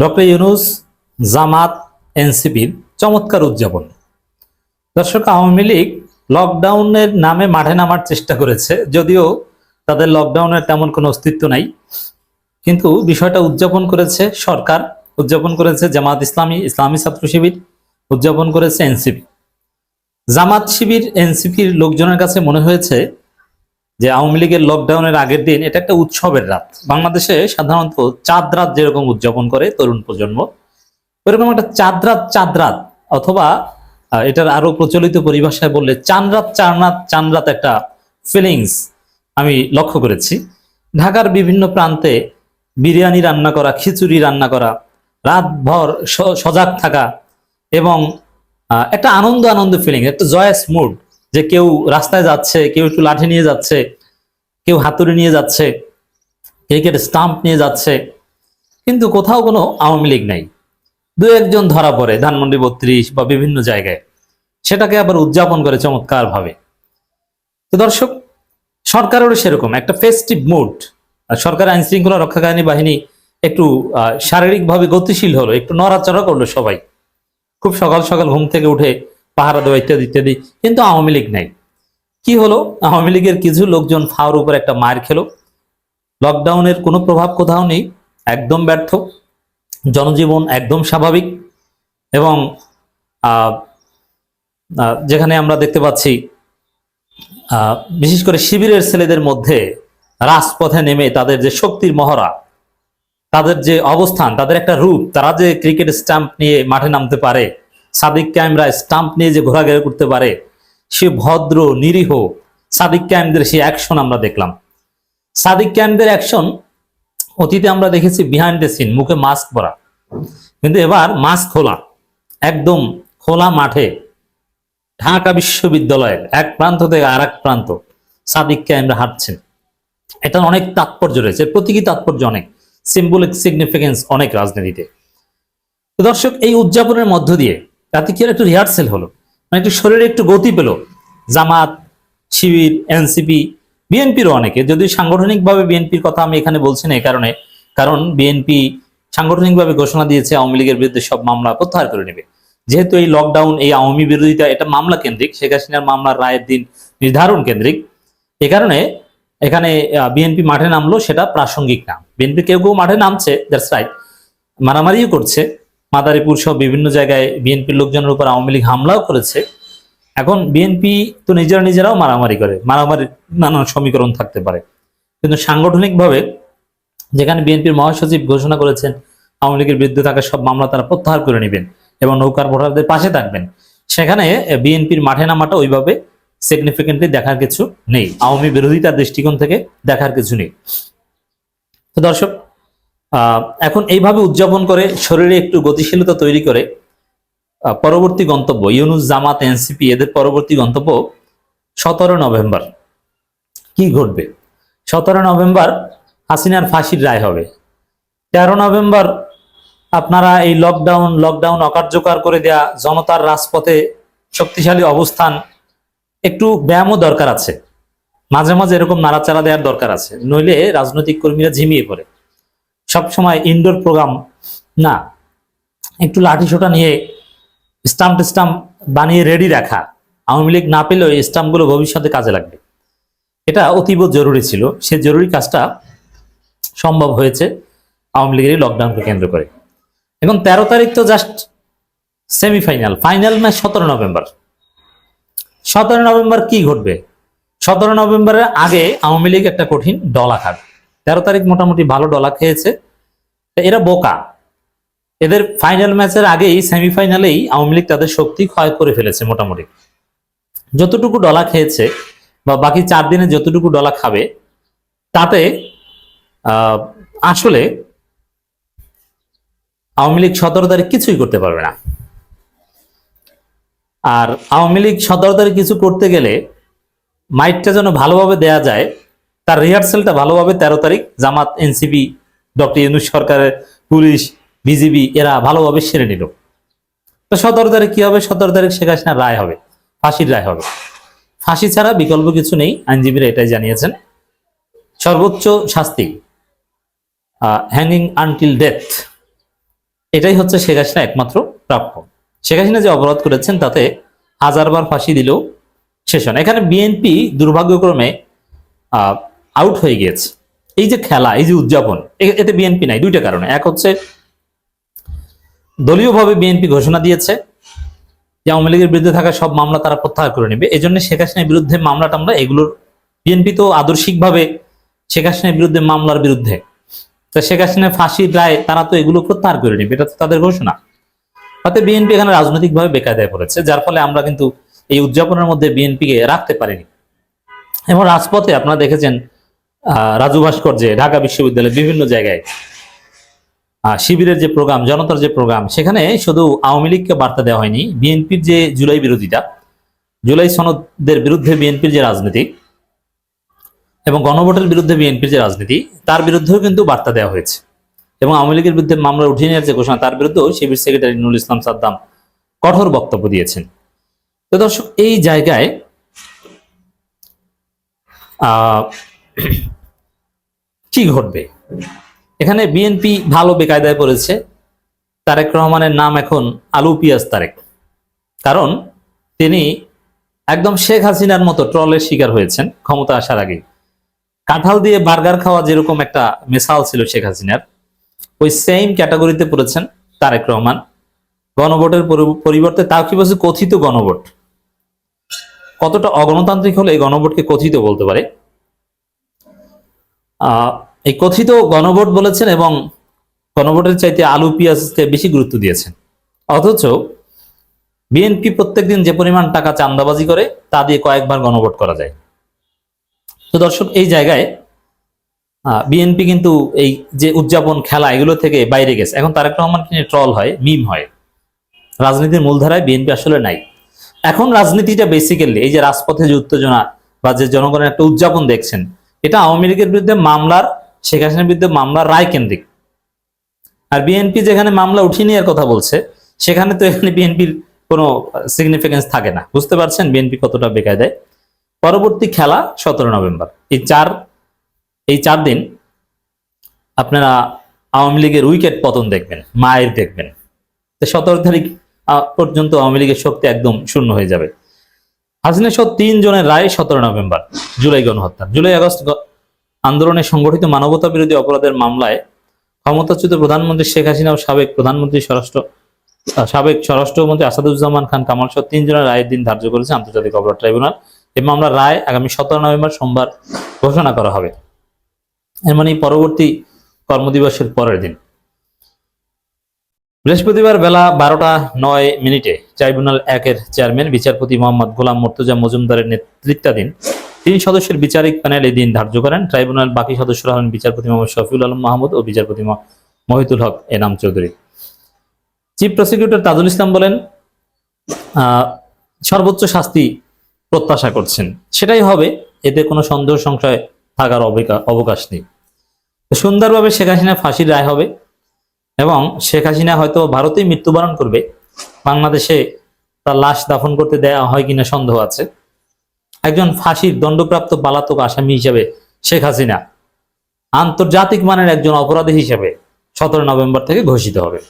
Doctor Yunus জামাত এনসিপির চমৎকার উদযাপন। দর্শক, আওয়ামী লীগ লকডাউনের নামে মাঠে নামার চেষ্টা করেছে, যদিও তাদের লকডাউনের তেমন কোনো অস্তিত্ব নাই। কিন্তু বিষয়টা উদযাপন করেছে সরকার, উদযাপন করেছে জামাত ইসলামী ইসলামী ছাত্র শিবির, উদযাপন করেছে এনসিপি। জামাত শিবির, এনসিপির লোকজনের কাছে মনে হয়েছে যে আওয়ামী লীগের লকডাউনের আগের দিন এটা একটা উৎসবের রাত। বাংলাদেশে সাধারণত চাঁদ রাত যেরকম উদযাপন করে তরুণ প্রজন্ম ওইরকম একটা চাঁদ রাত চাঁদ রাত অথবা এটার আরও প্রচলিত পরিভাষায় বললে চান রাত চান রাত চান রাত একটা ফিলিংস আমি লক্ষ্য করেছি। ঢাকার বিভিন্ন প্রান্তে বিরিয়ানি রান্না করা, খিচুড়ি রান্না করা, রাতভর সজাগ থাকা এবং একটা আনন্দ আনন্দ ফিলিং একটা জয়াস মুড যে কেউ রাস্তায় যাচ্ছে, কেউ একটু লাঠি নিয়ে যাচ্ছে, কেউ হাতুড়ি নিয়ে যাচ্ছে ক্রিকেট স্টাম্প নিয়ে যাচ্ছে, কিন্তু কোথাও কোনো আওয়ামী লীগ নাই। দু একজন ধরা পড়ে ধানমন্ডি বত্রিশ বা বিভিন্ন জায়গায়। সেটাকে আবার উদযাপন করে চমৎকার ভাবে তো দর্শক, সরকারেরও সেরকম একটা ফেস্টিভ মুড সরকার আইন শৃঙ্খলা রক্ষাকারী বাহিনী একটু শারীরিকভাবে গতিশীল হলো, একটু নড়াচড়া করল সবাই। খুব সকাল সকাল ঘুম থেকে উঠে পাহারা দেওয়া ইত্যাদি ইত্যাদি, কিন্তু আওয়ামী লীগ নাই। কি হলো? আওয়ামী লীগের কিছু লোকজন ফাওয়ার উপর একটা মার খেলো। লকডাউনের কোনো প্রভাব কোথাও নেই, একদম ব্যর্থ। জনজীবন একদম স্বাভাবিক। এবং যেখানে আমরা দেখতে পাচ্ছি বিশেষ করে শিবিরের ছেলেদের মধ্যে রাজপথে নেমে তাদের যে শক্তির মহড়া, তাদের যে অবস্থান, তাদের একটা রূপ, তারা যে ক্রিকেট স্টাম্প নিয়ে মাঠে নামতে পারে সাদিক ক্যামরা স্টাম্প নিয়ে যে ঘোরাঘেরা করতে পারে, সে ভদ্র, নিরীহ সাদিক ক্যামদের সেই অ্যাকশন আমরা দেখলাম। সাদিক ক্যামদের অ্যাকশন, অতীতে আমরা দেখেছি বিহাইন্ড দ্য সিন মুখে মাস্ক পরা। কিন্তু এবার মাস্ক খোলা, একদম খোলা মাঠে, ঢাকা বিশ্ববিদ্যালয়ের এক প্রান্ত থেকে আর এক প্রান্ত সাদিক ক্যামরা হাঁটছেন। এটার অনেক তাৎপর্য রয়েছে প্রতীকী তাৎপর্য অনেক সিম্বলিক সিগনিফিকেন্স অনেক রাজনীতিতে। দর্শক, এই উদযাপনের মধ্য দিয়ে তাতে কি? একটু রিহার্সেল হলো? মানে একটু শরীরে একটু গতি পেল। জামাত, শিবির, এনসিপি বিএনপির অনেকে। যদি সাংগঠনিকভাবে বিএনপির কথা আমি এখানে বলছি না এই কারণে, কারণ বিএনপি সাংগঠনিকভাবে ঘোষণা দিয়েছে, আওয়ামী লীগের বিরুদ্ধে সব মামলা প্রত্যাহার করে নেবে। যেহেতু এই লকডাউন এই আওয়ামী বিরোধিতা এটা মামলা কেন্দ্রিক, শেখ হাসিনার মামলার রায়ের দিন নির্ধারণ কেন্দ্রিক। এ কারণে এখানে বিএনপি মাঠে নামলো, সেটা প্রাসঙ্গিক না বিএনপি কেউ কেউ মাঠে নামছে দ্যাটস রাইট মারামারিও করছে। মাদারীপুর সহ বিভিন্ন জায়গায় বিএনপির লোকজনের উপর আওয়ামী লীগ হামলাও করেছে। এখন বিএনপি তো নিজেরা নিজেরাও মারামারি করে। মারামারি নানান সমীকরণ থাকতে পারে। কিন্তু সাংগঠনিকভাবে যেখানে বিএনপির মহাসচিব ঘোষণা করেছেন, আওয়ামী লীগের বিরুদ্ধে থাকা সব মামলা তারা প্রত্যাহার করে নেবেন এবং নৌকার ভোটারদের পাশে থাকবেন। সেখানে বিএনপির মাঠে নামাটা ওইভাবে সিগনিফিকেন্টলি দেখার কিছু নেই। আওয়ামী বিরোধিতার দৃষ্টিকোণ থেকে দেখার কিছু নেই। তো দর্শক এখন এইভাবে উদযাপন করে শরীরে একটু গতিশীলতা তৈরি করে পরবর্তী গন্তব্য, ইউনুস, জামাত, এনসিপি, এদের পরবর্তী গন্তব্য সতেরো নভেম্বর। কি ঘটবে? সতেরো নভেম্বর হাসিনার ফাঁসির রায় হবে। তেরো নভেম্বর আপনারা এই লকডাউন লকডাউন অকার্যকর করে দেয়া জনতার রাজপথে শক্তিশালী অবস্থান, একটু ব্যায়ামও দরকার আছে। মাঝে মাঝে এরকম নাড়াচাড়া দেওয়ার দরকার আছে। নইলে রাজনৈতিক কর্মীরা ঝিমিয়ে পড়ে। সবসময় ইনডোর প্রোগ্রাম না, একটু লাঠি সোটা নিয়ে স্টাম্প স্টাম্প বানিয়ে রেডি রাখা, আওয়ামী লীগ না পেলেও স্টাম্পগুলো ভবিষ্যতে কাজে লাগবে। এটা অতীব জরুরি ছিল, সে জরুরি কাজটা সম্ভব হয়েছে আওয়ামী লীগের লকডাউনকে কেন্দ্র করে। এবং তেরো তারিখ তো জাস্ট সেমিফাইনাল ফাইনাল ম্যাচ সতেরো নভেম্বর। সতেরো নভেম্বর কি ঘটবে? সতেরো নভেম্বরের আগে আওয়ামী লীগ একটা কঠিন ডলা খাবে তেরো তারিখ মোটামুটি ভালো ডলা খেয়েছে। এরা বোকা। এদের ফাইনাল ম্যাচের আগেই সেমিফাইনালেই আওয়ামী লীগ তাদের শক্তি ক্ষয় করে ফেলেছে মোটামুটি। যতটুকু ডলা খেয়েছে বা বাকি চার দিনে যতটুকু ডলা খাবে, তাতে আসলে আওয়ামী লীগ সতেরো তারিখ কিছুই করতে পারবে না। আর আওয়ামী লীগ সতেরো তারিখ কিছু করতে গেলে মাইটটা যেন ভালোভাবে দেয়া যায় তার রিহার্সেলটা ভালোভাবে তেরো তারিখ জামাত এনসিপি ডক্টর ইউনুস সরকারের পুলিশ বিজিবি এরা ভালোভাবে সেরে নিল। তো সতেরো তারিখ কি হবে? সতেরো তারিখ শেখ হাসিনার রায় হবে, ফাঁসির রায় হবে। ফাঁসি ছাড়া বিকল্প কিছু নেই, আইনজীবীরা এটাই জানিয়েছেন। সর্বোচ্চ শাস্তি হ্যাঙ্গিং আনটিল ডেথ এটাই হচ্ছে শেখ হাসিনা একমাত্র প্রাপ্য। শেখ হাসিনা যে অপরাধ করেছেন, তাতে হাজারবার ফাঁসি দিলেও শেষ হয় না। এখানে বিএনপি দুর্ভাগ্যক্রমে আউট হয়ে গিয়েছে। এই যে খেলা, এই যে উদযাপন এতে বিএনপি নাই, দুইটা কারণে। এক হচ্ছে, দলীয়ভাবে বিএনপি ঘোষণা দিয়েছে যে আওয়ামী লীগের বিরুদ্ধে থাকা সব মামলা তারা প্রত্যাহার করে নেবে। এই জন্য শেখ হাসিনার বিরুদ্ধে মামলা টামলা এগুলোর, বিএনপি তো আদর্শিকভাবে শেখ হাসিনার বিরুদ্ধে মামলার বিরুদ্ধে। তা শেখ হাসিনার ফাঁসির রায় তারা তো এগুলো প্রত্যাহার করে নেবে, এটা তো তাদের ঘোষণা। তাতে বিএনপি এখানে রাজনৈতিকভাবে বেকায়দায় পড়েছে, যার ফলে আমরা কিন্তু এই উদযাপনের মধ্যে বিএনপিকে রাখতে পারিনি। এবং রাজপথে আপনারা দেখেছেন রাজু ভাস্কর্যে ঢাকা বিশ্ববিদ্যালয়ে বিভিন্ন জায়গায় শিবিরের যে প্রোগ্রাম, জনতার যে প্রোগ্রাম, সেখানে শুধু আওয়ামী লীগকে বার্তা দেওয়া হয়নি, বিএনপির যে জুলাই বিরোধিতা, জুলাই সনদের বিরুদ্ধে বিএনপির যে রাজনীতি এবং গণভোটের বিরুদ্ধে বিএনপির যে রাজনীতি, তার বিরুদ্ধেও কিন্তু বার্তা দেওয়া হয়েছে। এবং আওয়ামী লীগের বিরুদ্ধে মামলা উঠিয়ে নেওয়ার যে ঘোষণা, তার বিরুদ্ধেও শিবির সেক্রেটারি নুরুল ইসলাম সাদ্দাম কঠোর বক্তব্য দিয়েছেন। তো দর্শক, এই জায়গায় কি ঘটবে? এখানে বিএনপি ভালো বেকায়দায় পড়েছে। তারেক রহমানের নাম এখন আলু পিয়াজ তারেক। কারণ তিনি একদম শেখ হাসিনার মতো ট্রলের শিকার হয়েছেন ক্ষমতা আসার আগে। কাঁঠাল দিয়ে বার্গার খাওয়া যেরকম একটা মেসাল ছিল শেখ হাসিনার, ওই সেম ক্যাটাগরিতে পড়েছেন তারেক রহমান। গণভোটের পরিবর্তে তাও কি বলছে কথিত গণভোট? কতটা অগণতান্ত্রিক হলে এই গণভোটকে কথিত বলতে পারে? এই কথিত গণভোট বলেছেন এবং গণভোটের চাইতে আলু পেঁয়াজকে বেশি গুরুত্ব দিয়েছেন। অথচ বিএনপি প্রত্যেকদিন যে পরিমাণ টাকা চান্দাবাজি করে, তা দিয়ে কয়েকবার গণভোট করা যায়। তো দর্শক, এই জায়গায় বিএনপি কিন্তু এই যে উদযাপন খেলা, এগুলো থেকে বাইরে গেছে। এখন তারেক রহমান নিয়ে ট্রল হয়, মিম হয়। রাজনীতির মূলধারায় বিএনপি আসলে নাই। এখন রাজনীতিটা বেসিক্যালি এই যে রাজপথে যে উত্তেজনা বা যে জনগণের একটা উদযাপন দেখছেন এটা আওয়ামী লীগের বিরুদ্ধে মামলার, শেখ হাসিনার বিরুদ্ধে মামলার রায় কেন্দ্রিক। আর বিএনপি যেখানে মামলা উঠিয়ে নেওয়ার কথা বলছে, সেখানে তো এখানে বিএনপির কোনো সিগনিফিকেন্স থাকে না। বুঝতে পারছেন বিএনপি কতটা বেকায় দেয় পরবর্তী খেলা সতেরো নভেম্বর। এই চার এই চার দিন আপনারা আওয়ামী লীগের উইকেট পতন দেখবেন, মায়ের দেখবেন। তো সতেরো তারিখ পর্যন্ত আওয়ামী লীগের শক্তি একদম শূন্য হয়ে যাবে। হাসিনা সহ তিন জনের রায় সতেরো নভেম্বর, জুলাই গণহত্যা। জুলাই আগস্ট আন্দোলনে সংগঠিত মানবতা বিরোধী অপরাধের মামলায় ক্ষমতাচ্যুত প্রধানমন্ত্রী শেখ হাসিনা ও সাবেক প্রধানমন্ত্রী স্বরাষ্ট্র সাবেক স্বরাষ্ট্রমন্ত্রী আসাদুজ্জামান খান কামাল সহ তিনজনের রায়ের দিন ধার্য করেছে আন্তর্জাতিক অপরাধ ট্রাইব্যুনাল। এই মামলার রায় আগামী সতেরো নভেম্বর সোমবার ঘোষণা করা হবে। এর মানে পরবর্তী কর্মদিবসের পরের দিন। বৃহস্পতিবার বেলা বারোটা নয় মিনিটে ট্রাইব্যুনাল একের চেয়ারম্যান, বিচারপতি মোহাম্মদ গোলাম মর্তুজা মজুমদারের নেতৃত্বাধীন তিন সদস্যের বিচারিক প্যানেল এই দিন ধার্য করেন। ট্রাইব্যুনাল বাকি সদস্যরা হলেন বিচারপতি মোহাম্মদ শফিউল আলম মাহমুদ ও বিচারপতি মহ- মহিতুল হক এনাম চৌধুরী। চিফ প্রসিকিউটর তাজুল ইসলাম বলেন সর্বোচ্চ শাস্তি প্রত্যাশা করছেন। সেটাই হবে, এতে কোনো সন্দেহ সংশয় থাকার অবিকা- অবকাশ নেই। সুন্দরভাবে শেখ হাসিনা ফাঁসির রায় হবে। এবং শেখ হাসিনা হয়তো ভারতেই মৃত্যুবরণ করবে। বাংলাদেশে তার লাশ দাফন করতে দেয়া হয় কিনা সন্দেহ আছে। একজন ফাঁসির দণ্ডপ্রাপ্ত পালাতক আসামি হিসেবে শেখ হাসিনা আন্তর্জাতিক মানের একজন অপরাধী হিসেবে সতেরো নভেম্বর থেকে ঘোষিত হবে।